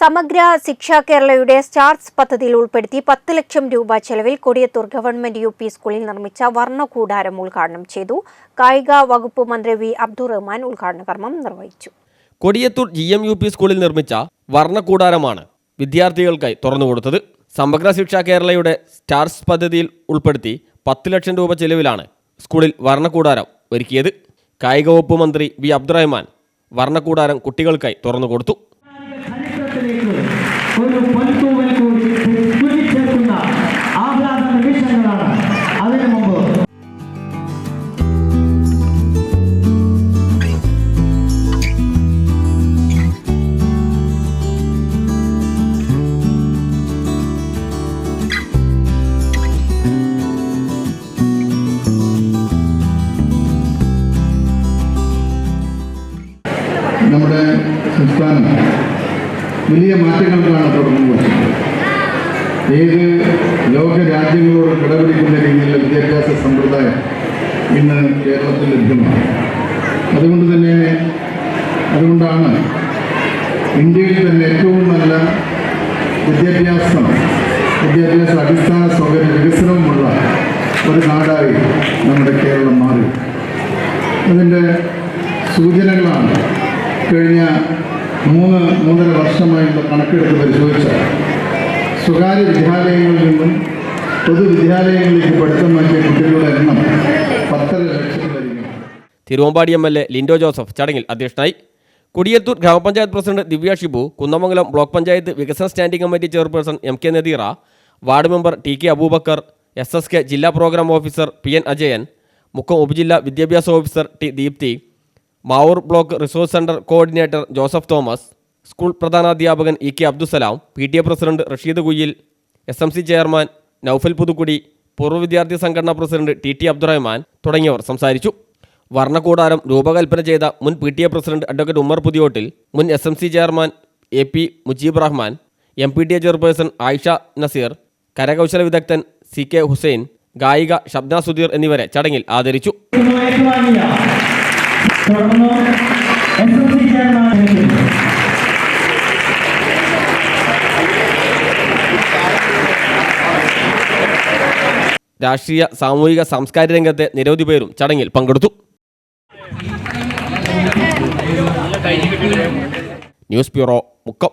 സമഗ്ര ശിക്ഷ കേരളയുടെ സ്റ്റാർസ് പദ്ധതിയിൽ ഉൾപ്പെടുത്തി പത്ത് ലക്ഷം രൂപ ചെലവിൽ കൊടിയത്തൂർ ഗവൺമെന്റ് യു പി സ്കൂളിൽ നിർമ്മിച്ച വർണകൂടാരം ഉദ്ഘാടനം ചെയ്തു. കായിക വകുപ്പ് മന്ത്രി വി. അബ്ദുറഹ്മാൻ ഉദ്ഘാടന കർമ്മം നിർവഹിച്ചു. Kodiyathur G M U P സ്കൂളിൽ നിർമ്മിച്ച വർണകൂടാരമാണ് വിദ്യാർത്ഥികൾക്കായി തുറന്നുകൊടുത്തത് സമഗ്ര ശിക്ഷ കേരളയുടെ സ്റ്റാർസ് പദ്ധതിയിൽ ഉൾപ്പെടുത്തി പത്ത് ലക്ഷം രൂപ ചെലവിലാണ് സ്കൂളിൽ വർണകൂടാരം ഒരുക്കിയത്. കായിക വകുപ്പ് മന്ത്രി വി. അബ്ദുറഹ്മാൻ വർണകൂടാരം കുട്ടികൾക്കായി തുറന്നുകൊടുത്തു ഒരു പൊൻതൂവൽ കൂടി കുതിച്ചേർക്കുന്ന ആഹ്ലാദ നിമിഷങ്ങളാണ് അതിനു മുമ്പ് നമ്മുടെ സംസ്ഥാനം വലിയ മാറ്റങ്ങൾക്കാണ് തുടങ്ങുന്നത്. ഏത് ലോക രാജ്യങ്ങളോട് കിടപിടിക്കുന്ന രീതിയിലുള്ള വിദ്യാഭ്യാസ സമ്പ്രദായം ഇന്ന് കേരളത്തിൽ ലഭ്യമാണ്. അതുകൊണ്ട് തന്നെ അതുകൊണ്ടാണ് ഇന്ത്യയിൽ തന്നെ ഏറ്റവും നല്ല വിദ്യാഭ്യാസം വിദ്യാഭ്യാസ അടിസ്ഥാന സൗകര്യ വികസനവുമുള്ള ഒരു നാടായി നമ്മുടെ കേരളം മാറി. അതിന്റെ സൂചനകളാണ് കഴിഞ്ഞ മൂന്ന് മൂന്നര വർഷമായുള്ള കണക്കെടുത്ത് പരിശോധിച്ചാൽ സ്വകാര്യ വിദ്യാലയങ്ങളിൽ നിന്നും പൊതുവിദ്യാലയങ്ങളിലേക്ക് പഠിത്തം മാറ്റിയ കുട്ടികളുടെ എണ്ണം പത്തര ലക്ഷത്തിലധികം Thiruvambady M L A Lindo Joseph ചടങ്ങിൽ അധ്യക്ഷനായി. കുടിയത്തൂർ ഗ്രാമപഞ്ചായത്ത് പ്രസിഡന്റ് ദിവ്യ ഷിബു കുന്നമംഗലം ബ്ലോക്ക് പഞ്ചായത്ത് വികസന standing committee chairperson M K Nadeera ward member T K Aboobacker S S K ജില്ലാ programme officer P N Ajayan Mukkam ഉപജില്ലാ വിദ്യാഭ്യാസ officer T Deepthi Mavoor block resource centre coordinator Joseph Thomas school പ്രധാനാധ്യാപകൻ E K Abdussalam P T A president Rasheed Kuyyil S M C chairman Noufal Puthukkudi പൂർവ വിദ്യാർത്ഥി സംഘടനാ president T T Abdurahman തുടങ്ങിയവർ സംസാരിച്ചു. വർണകൂടാരം രൂപകൽപ്പന ചെയ്ത മുൻ P T A president advocate Ummer Puthiyottil മുൻ S M C chairman A P Mujeeb Rahman M P T A chairperson Ayisha Naseer കരകൗശല വിദഗ്ധൻ സി കെ ഹുസൈൻ ഗായിക ഷബ്ന സുധീർ എന്നിവരെ ചടങ്ങിൽ ആദരിച്ചു. രാഷ്ട്രീയ സാമൂഹിക സാംസ്കാരിക രംഗത്തെ നിരവധി പേരും ചടങ്ങിൽ പങ്കെടുത്തു. News bureau Mukkam.